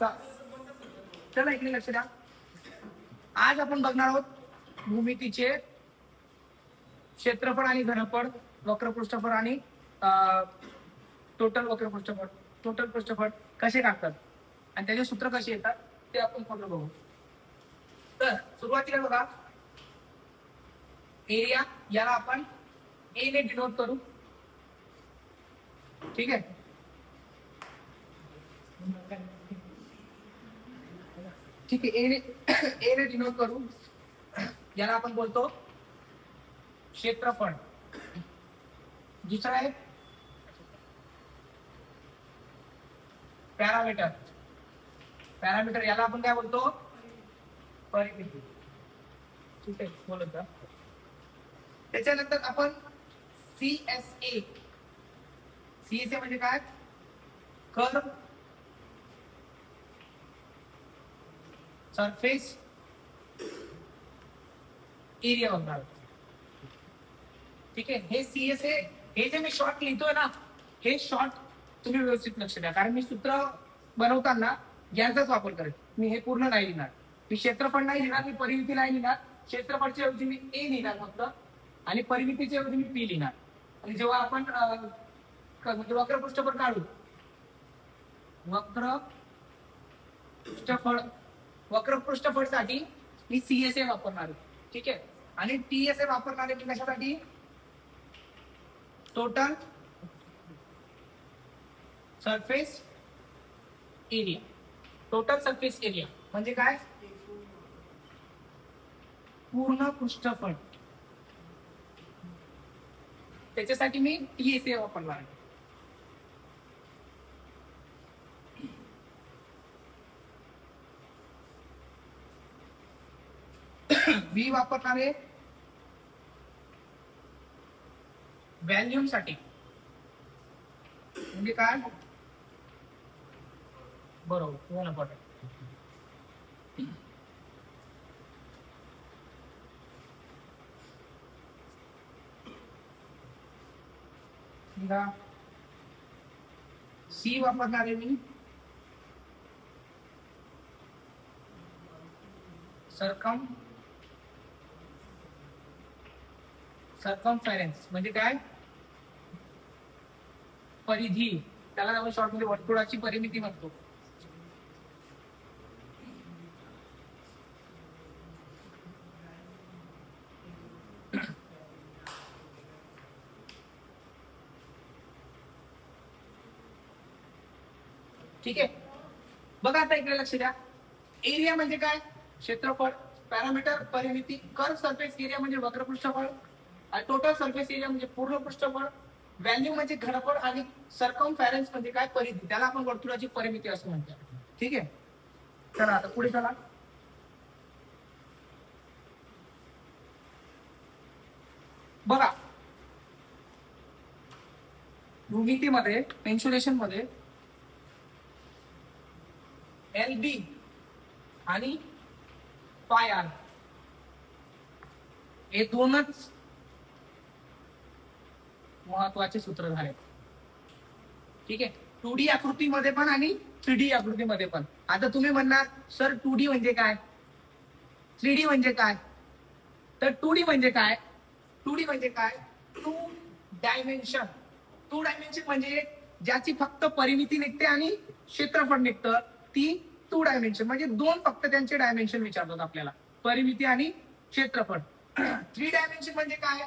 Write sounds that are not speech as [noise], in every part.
चला. इकडे लक्ष द्या. आज आपण बघणार आहोत भूमितीचे क्षेत्रफळ आणि घनफळ वक्रपृष्ठफळ आणि टोटल वक्रपृष्ठफळ टोटल पृष्ठफळ. कसे टाकतात आणि त्याचे सूत्र कसे येतात? ते आपण पूर्ण बघू. तर सुरुवातीला बघा. एरिया याला आपण ए ने डिनोट करू. ठीक आहे? ठीक आहे ए ने ए डिनोट करू. याला आपण बोलतो क्षेत्रफळ. दुसरा आहे पॅरामीटर. पॅरामीटर याला आपण काय बोलतो? परिमिती. ठीक आहे बोलत त्याच्यानंतर आपण C S A C S A म्हणजे काय? कर सरफेस एरिया बघणार ठीक आहे? हे सी एस ए हे जे मी शॉर्ट लिहितोय ना हे शॉर्ट तुम्ही व्यवस्थित लक्ष द्या. कारण मी सूत्र बनवताना यांचाच वापर करेन. मी हे पूर्ण नाही लिहिणार. मी क्षेत्रफळ नाही लिहिणार मी परिमिती नाही लिहिणार. क्षेत्रफळच्या ऐवजी मी ए लिहिणार फक्त. आणि परिमितीच्या ऐवजी मी पी लिहिणार. आणि जेव्हा आपण म्हणजे वक्र पृष्ठफळ काढू. वक्र पृष्ठफळ वक्र पृष्ठफळसाठी मी सीएसए वापरणार आहे. ठीक आहे? आणि टीएसए वापरणार आहे मी कशासाठी? Total surface area total surface area म्हणजे काय? पूर्ण पृष्ठफळ. त्याच्यासाठी मी टीएसए वापरणार आहे. व्ही वापरणार आहे व्हॅल्यूम साठी म्हणजे काय? बरोबर पटेल सी वापरणार आहे मी सरकम सरकमफेरन्स म्हणजे काय? परिधी. त्याला आपण शॉर्टमध्ये वर्तुळाची परिमिती म्हणतो. ठीक आहे? बघा आता इकडे लक्ष द्या. एरिया म्हणजे काय? क्षेत्रफळ पॅरामीटर परिमिती. कर सरफेस एरिया म्हणजे वक्र पृष्ठफळ आणि टोटल सरफेस एरिया म्हणजे पूर्ण पृष्ठफळ व्हॅल्यू म्हणजे घनफळ आणि सरकम फॅरन्स म्हणजे काय? परिधी. त्याला आपण वर्तुळाची परिमिती असं म्हणतो. ठीक आहे? चला आता पुढे चला. बघा. भूमितीमध्ये इन्सुलेशनमध्ये एल बी आणि पाय आर हे दोनच महत्त्वाचे सूत्र झाले. ठीक आहे? टू डी आकृतीमध्ये पण आणि थ्री डी आकृतीमध्ये पण. आता तुम्ही म्हणणार सर टू डी म्हणजे काय? थ्री डी म्हणजे काय? तर टू डी म्हणजे काय? टू डी म्हणजे काय? टू डायमेन्शन टू डायमेन्शन म्हणजे ज्याची फक्त परिमिती निघते आणि क्षेत्रफळ निघतं. ती टू डायमेन्शन म्हणजे दोन फक्त त्यांचे डायमेन्शन विचारतात आपल्याला. परिमिती आणि क्षेत्रफळ. [clears throat] थ्री डायमेन्शन म्हणजे काय?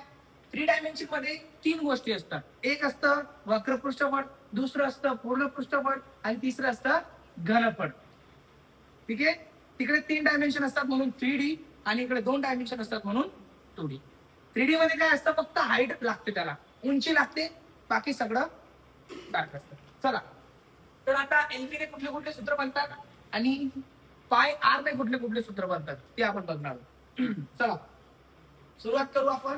थ्री डायमेन्शनमध्ये तीन गोष्टी असतात. एक असतं वक्र पृष्ठफळ दुसरं असतं पूर्ण पृष्ठफळ आणि तिसरं असतं घनफळ ठीक आहे? तिकडे तीन डायमेन्शन असतात म्हणून थ्री डी आणि इकडे दोन डायमेन्शन असतात म्हणून टू डी थ्री डी मध्ये काय असतं? फक्त हाईट लागते त्याला. उंची लागते. बाकी सगळं सारखं असतं. चला. तर आता एलपी ने कुठले कुठले सूत्र बनतात? आणि पाय आर ने कुठले कुठले सूत्र बनतात? ते आपण बघणार [clears throat] चला. सुरुवात करू आपण.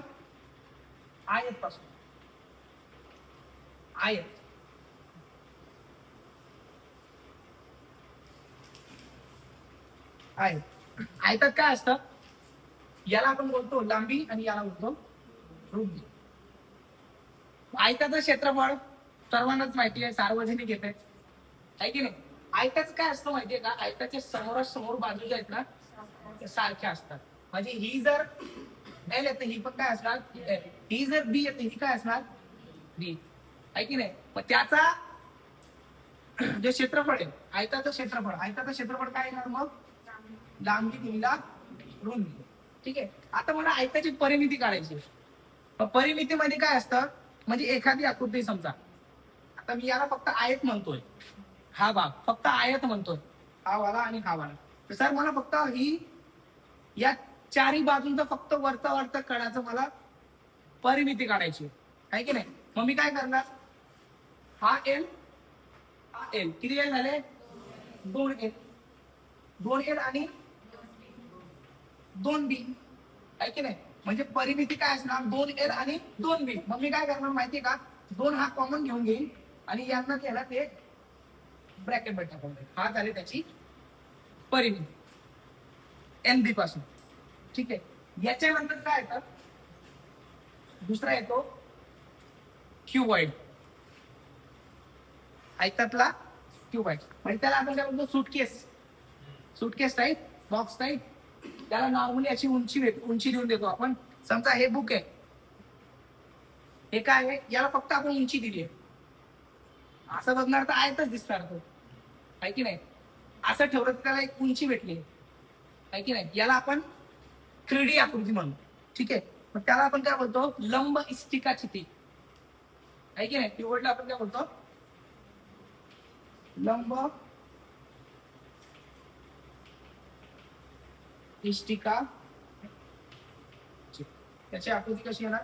आयत पासून आयत. आयत. आयतात काय असतं? याला आपण बोलतो लांबी आणि याला बोलतो रुंदी. आयताचं क्षेत्रफळ सर्वांनाच माहिती आहे सार्वजनिक येते. आहे की नाही? आयताचं काय असतं माहितीये का? आयताच्या समोरासमोर बाजू ज्या आहेत ना सारख्या असतात. म्हणजे ही जर एल येतं ही पण काय असणार ही जर बी येते ही काय असणार बी आहे की नाही? मग त्याचा जे क्षेत्रफळ आहे आयताचं क्षेत्रफळ आयताचं क्षेत्रफळ काय येणार मग? लांबी गुणिला रुंदी ठीक आहे? आता मला आयताची परिमिती काढायची आहे. परिमितीमध्ये काय असतं? म्हणजे एखादी आकृती समजा. आता मी याला फक्त आयत म्हणतोय. हा भाग. फक्त आयत म्हणतोय. हा वाला आणि हा वाला. तर सर मला फक्त ही या चारही बाजूंचा फक्त वरचा वरचा कणाचं मला परिमिती काढायची आहे. की नाही? मग मी काय करणार? हा एल हा एल किती एल झाले? दोन एल दोन एल आणि दोन बी आहे की नाही? म्हणजे परिमिती काय असणार? दोन एल आणि दोन बी मग मी काय करणार माहितीये का? दोन हा कॉमन घेऊन घेईन आणि यांना केला ते ब्रॅकेटमध्ये टाकून हा झाली त्याची परिमिती. एन बी पासून. ठीक आहे. याच्यानंतर काय येतात दुसरा येतो. क्यू ऐकतातला क्यू म्हणजे त्याला आपण काय म्हणतो? Suitcase suitcase type box type त्याला नॉर्मली अशी उंची देतो उंची देऊन देतो आपण. समजा हे बुक आहे. हे काय आहे? याला फक्त आपण उंची दिली आहे. असं बघणार तर आयतच दिसणार तो. आहे की नाही? असं ठेवलं तर त्याला एक उंची भेटली आहे की नाही? याला आपण थ्री डी आकृती म्हणून. ठीक आहे? मग त्याला आपण काय बोलतो? लंब इष्टिका चिती. आहे की नाही? पिवडला आपण काय बोलतो? लंब इष्टिका त्याची आकृती कशी येणार?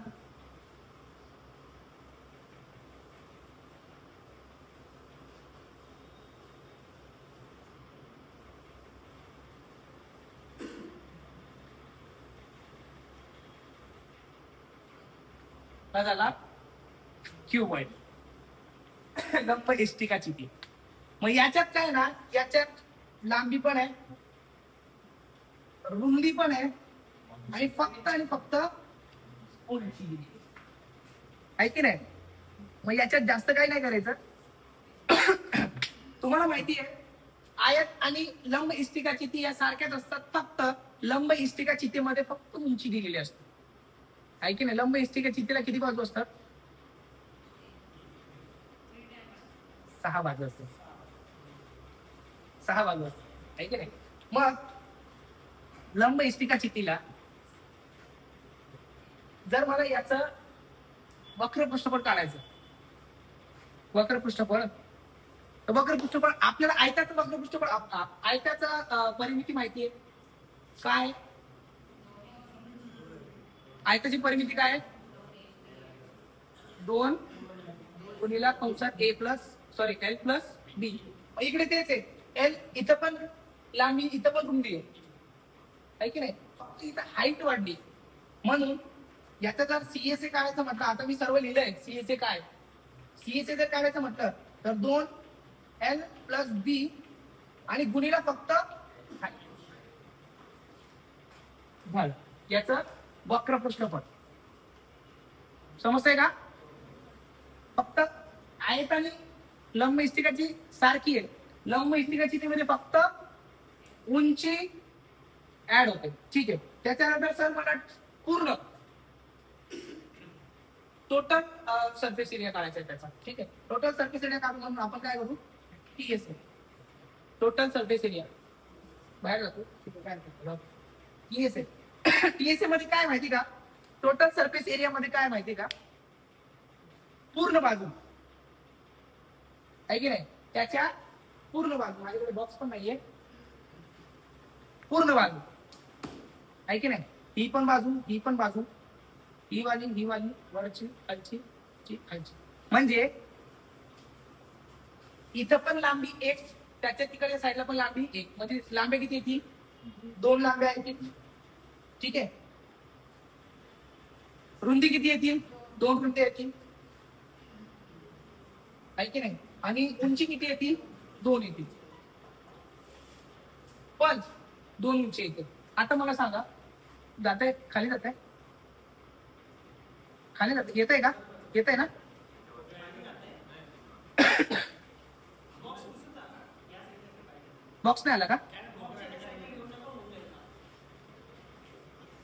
हा झाला? क्यू वाईड लंब इष्टिकाची ती. मग याच्यात काय ना याच्यात लांबी पण आहे रुंदी पण आहे आणि फक्त आणि फक्त उंची. आहे. की नाही? मग याच्यात जास्त काही नाही करायचं. [coughs] तुम्हाला माहिती आहे आयत आणि लंब इष्टिका चिती या सारख्याच असतात फक्त लंब इष्टिका चितीमध्ये फक्त उंची दिलेली असते. आहे की नाही? लंब इष्टिका चित्तीला किती बाजू असतात? सहा बाजू असतात. सहा बाजू असतात. आहे की नाही? मग लंब इष्टिका चित्तीला जर मला याच वक्र पृष्ठफळ काढायचं. वक्र पृष्ठफळ तर वक्र पृष्ठफळ आपल्याला आयताचं वक्र पृष्ठफळ आयताचा परिमिती माहिती आहे काय? आयताची परिमिती काय दोन गुणिला कंसात A plus sorry L plus B. इकडे तेच आहे. एल इथं पण लांबी इथं पण रुंदी आहे. आहे की नाही? फक्त इथं हाईट वाढली. म्हणून याचं जर सीएसए काढायचं म्हटलं आता मी सर्व लिहिलंय सीएसए काय? सीएसए जर काढायचं म्हटलं तर दोन एल प्लस बी आणि गुणीला फक्त झालं. याचं वक्र पृष्ठपट. समजतंय का? फक्त आयत आणि लंब इष्टिकाची सारखी आहे. लंब इष्टिकाची म्हणजे फक्त उंची ऍड होते. ठीक आहे. त्याच्यानंतर सर मला पूर्ण. टोटल सरफेस एरिया काढायचा आहे त्याचा. ठीक आहे. टोटल सरफेस एरिया काढून म्हणून आपण काय करू? टीएसए टोटल सरफेस एरिया बाहेर जातो टीएसए टीएसए मध्ये काय माहिती का? टोटल सरफेस एरिया मध्ये काय माहिती का? पूर्ण बाजू. आहे की नाही? त्याच्या पूर्ण बाजू. माझ्याकडे बॉक्स पण नाहीये. पूर्ण बाजू. आहे की नाही? ही पण बाजू ही पण बाजू. ही वाली ही वाली. वरची खालची खालची. म्हणजे इथं पण लांबी एक त्याच्या तिकडच्या साईडला पण लांबी एक. म्हणजे लांबी किती येते दोन लांब्या आहेत ठीक आहे? रुंदी किती येतील दोन रुंदी येतील आहे की नाही? आणि उंची किती येतील दोन येतील पण दोन उंची येतील आता मला सांगा जात आहे खाली जात आहे खाली जात येत आहे का? येत आहे ना? [coughs] बॉक्स नाही आला का?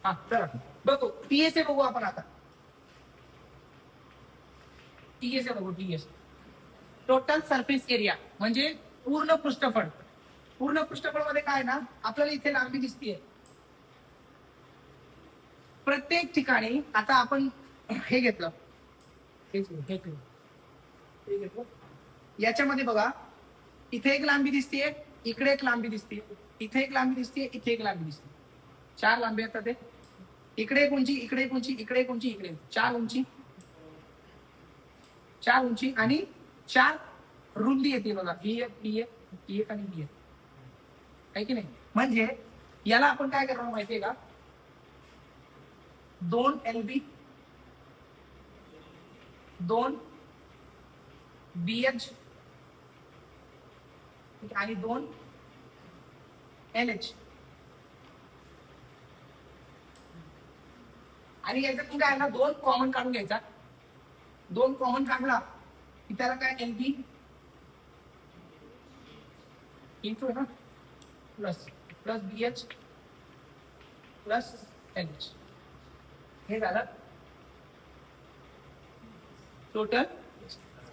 हा चला. बघू. टीएसए बघू आपण आता. टीएसए बघू टीएस टोटल सरफेस एरिया म्हणजे पूर्ण पृष्ठफळ. पूर्ण पृष्ठफळमध्ये काय ना आपल्याला इथे लांबी दिसतीये. प्रत्येक ठिकाणी आता आपण हे घेतलं. हे याच्यामध्ये बघा इथे एक लांबी दिसतीये इकडे एक लांबी दिसते इथे एक लांबी दिसते इथे एक लांबी दिसते चार लांबी येतात ते. इकडे एक उंची इकडे एक उंची इकडे एक उंची इकडे. चार उंची. चार उंची आणि चार रुंदी येते बघा. बी एक बी एक बी एक आणि बी एक आहे की नाही? म्हणजे याला आपण काय करणार माहितीये का? दोन एल बी दोन बी एच आणि दोन एल एच आणि याच्यातून काय ना दोन कॉमन काढून घ्यायचा. दोन कॉमन काढला की त्याला काय एल बी इंटू ना plus plus B H plus L H हे झालं. टोटल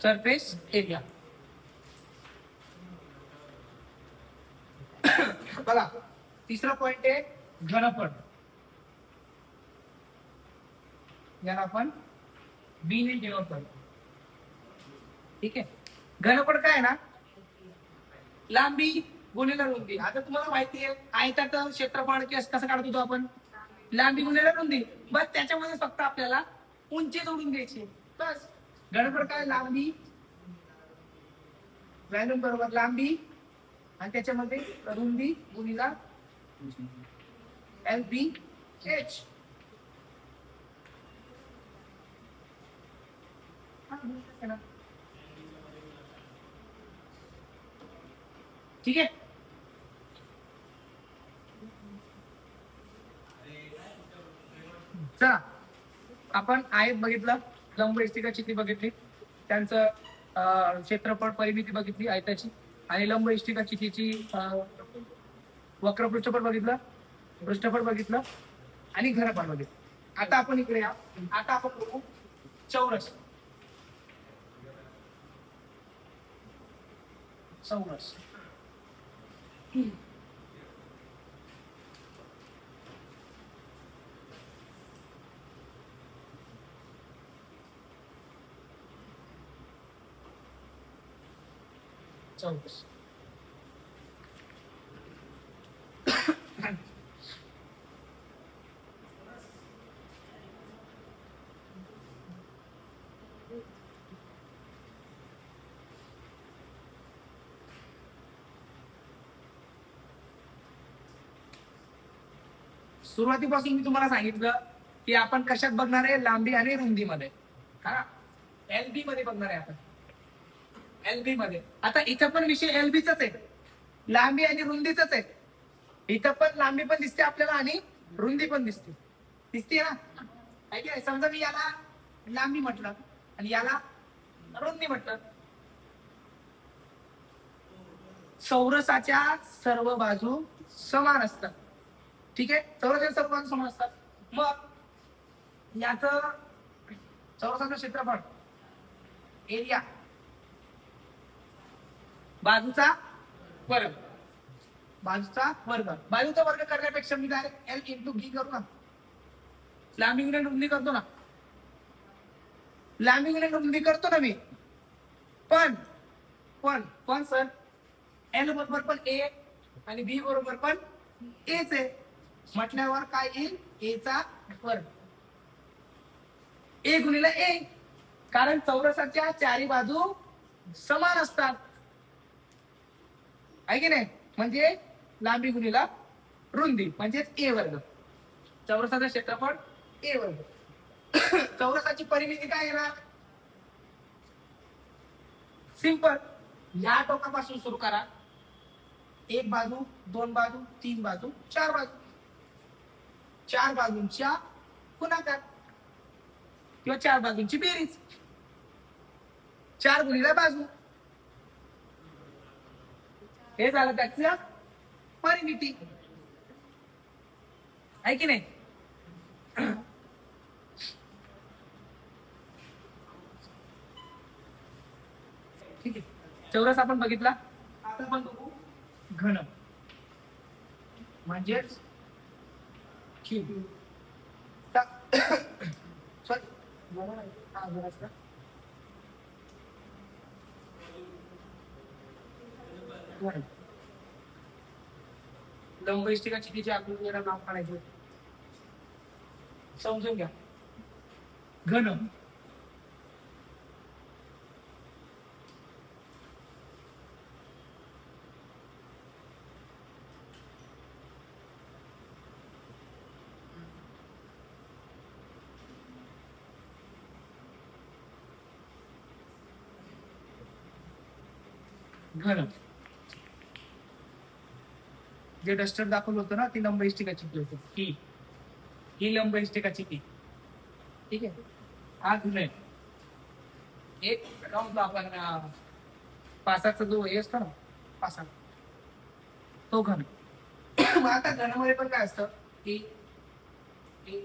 सरफेस एरिया बघा तिसरा पॉइंट आहे घनफळ. याला आपण बी ने डिनोट करतो. ठीक आहे? घनफळ काय आहे ना? लांबी गुणिले रुंदी. आता तुम्हाला माहिती आहे आयतात क्षेत्रफळ केस कसं काढत होतो आपण? लांबी गुणिले रुंदी. बस त्याच्यामध्ये फक्त आपल्याला उंची जोडून द्यायची बस. घनफळ काय? लांबी. व्हॅल्यूम बरोबर लांबी. आणि त्याच्यामध्ये रुंदी गुणिला एल बी एच ठीक आहे चला आपण आयत बघितलं लंब इष्टिका बघितली. त्यांचं अं, क्षेत्रफळ परिमिती बघितली आयताची. आणि लंब इष्टिका चिठीची वक्र पृष्ठफळ बघितलं पृष्ठफळ बघितलं आणि घरफळ बघितलं. आता आपण इकडे या. आता आपण बघू चौरस. चौरस चौरस सुरुवातीपासून मी तुम्हाला सांगितलं की आपण कशात बघणार आहे? लांबी आणि रुंदीमध्ये. हा? एलबी मध्ये बघणार आहे आपण. एलबी मध्ये आता इथं पण विषय एलबीच आहे. लांबी आणि रुंदीच आहे. इथं पण लांबी पण दिसते आपल्याला आणि रुंदी पण दिसते. दिसते ना? आहे. समजा मी याला लांबी म्हटलं आणि याला रुंदी म्हटलं. चौरसाच्या सर्व बाजू समान असतात. ठीक आहे? चौरसाच्या सर्व समजतात समान असतात. मग याच चौरसाचं क्षेत्रफळ एरिया बाजूचा वर्ग. बाजूचा वर्ग. बाजूचा वर्ग करण्यापेक्षा मी डायरेक्ट एल इंटू बी करू ना. लांबी गुणिले रुंदी करतो ना. लांबी गुणिले रुंदी करतो ना मी. पण पण पण सर एल बरोबर पण ए आणि बी बरोबर पण एच आहे म्हटल्यावर काय येईल? ए चा वर्ग. ए गुणिले ए कारण चौरसाच्या चारी बाजू समान असतात. आहे की नाही? म्हणजे लांबी गुणिला रुंदी म्हणजे ए वर्ग. चौरसाचं क्षेत्रफळ ए वर्ग. [coughs] चौरसाची परिमिती काय येणार सिंपल या टोकापासून सुरू करा. एक बाजू दोन बाजू तीन बाजू चार बाजू. चार बाजूंच्या गुणाकार. किंवा चार बाजूंची बेरीज. चार गुणीला बाजू. हे झालं त्याच परिमिती. आहे की नाही? ठीक आहे. चौरस आपण बघितला. आता आपण बघू घन. म्हणजेच क्यूब सॉरी लंब इष्टिकाची तिची आकृतीला नाव काढायचं समजून घ्या. घन. घन जे डस्टर दाखवलं होतं ना ती लंब इष्टिकाची होती? ही ही लंब इष्टिकाची की. ठीक आहे? हा घन आहे. एक राऊंड आपण पासाचा जो हे असतो ना पासा. तो घन. [coughs] मग आता घनमध्ये पण काय असतं? की की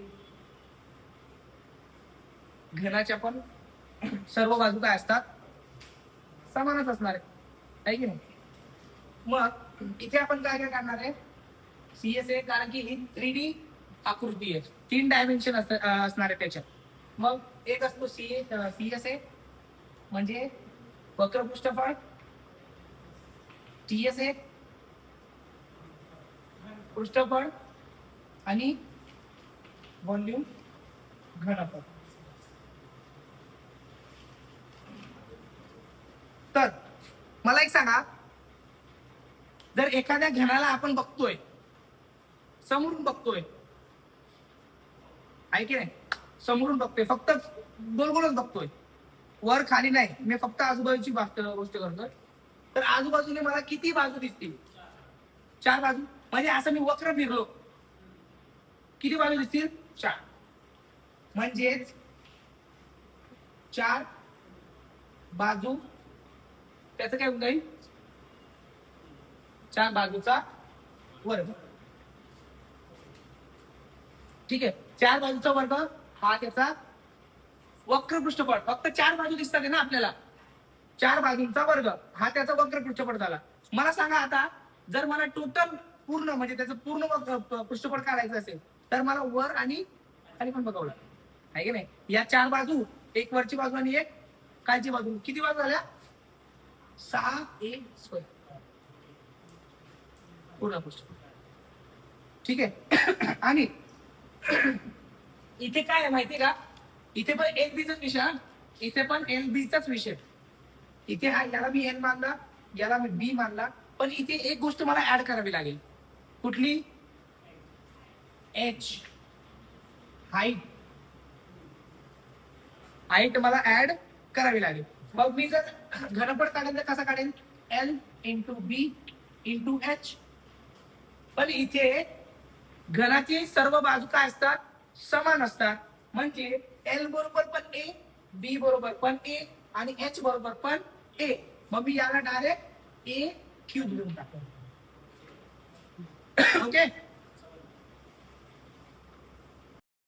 घनाच्या पण [coughs] सर्व बाजू काय असतात? समानच असणार आहे आहे की नाही? मग इथे आपण काय काय करणार आहे? सीएसए कारण की ही थ्री डी आकृती आहे. तीन डायमेन्शन असणार आहे त्याच्यात. मग एक असतो सी सीएसए म्हणजे वक्र पृष्ठफळ पृष्ठफळ आणि व्हॉल्यूम घनफळ. तर मला एक सांगा. जर एखाद्या घराला आपण बघतोय समोरून बघतोय आहे की नाही? समोरून बघतोय फक्त गोल गोलच बघतोय. वर खाली नाही मी फक्त आजूबाजूची गोष्ट करतोय. तर आजूबाजूने मला किती बाजू दिसतील? चार बाजू. म्हणजे असं मी वक्र फिरलो. किती बाजू दिसतील? चार. म्हणजेच चार बाजू त्याचं काय होऊन जाईल? चार बाजूचा वर्ग. ठीक आहे. चार बाजूचा वर्ग हा त्याचा वक्र पृष्ठफळ फक्त चार बाजू दिसतात आहे ना आपल्याला. चार बाजूंचा वर्ग हा त्याचा वक्र पृष्ठफळ झाला. मला सांगा आता जर मला टोटल पूर्ण म्हणजे त्याचं पूर्ण पृष्ठफळ काढायचं असेल तर मला वर आणि खाली पण बघावं लागेल. आहे की नाही? या चार बाजू एक वरची बाजू आणि एक कालची बाजू. किती बाजू झाल्या? सहा एक स्क्वेअर पूर्ण पृष्ठफळ ठीक आहे. [coughs] आणि इथे काय आहे माहितीये का? इथे पण एल बीचाच विषय इथे पण एल बीचाच विषय. इथे हा याला मी एन मानला याला मी बी मानला. पण इथे एक गोष्ट मला ऍड करावी लागेल. कुठली? एच हाईट हाईट मला ऍड करावी लागेल. मग मी जर घनफळ काढेल तर कसा काढेल L into B into H पण इथे घनाची सर्व बाजू काय असतात? समान असतात. म्हणजे एल बरोबर पण ए बी बरोबर पण ए आणि एच बरोबर पण ए मग मी याला डायरेक्ट ए क्यूब लिहून टाकतो. [coughs] ओके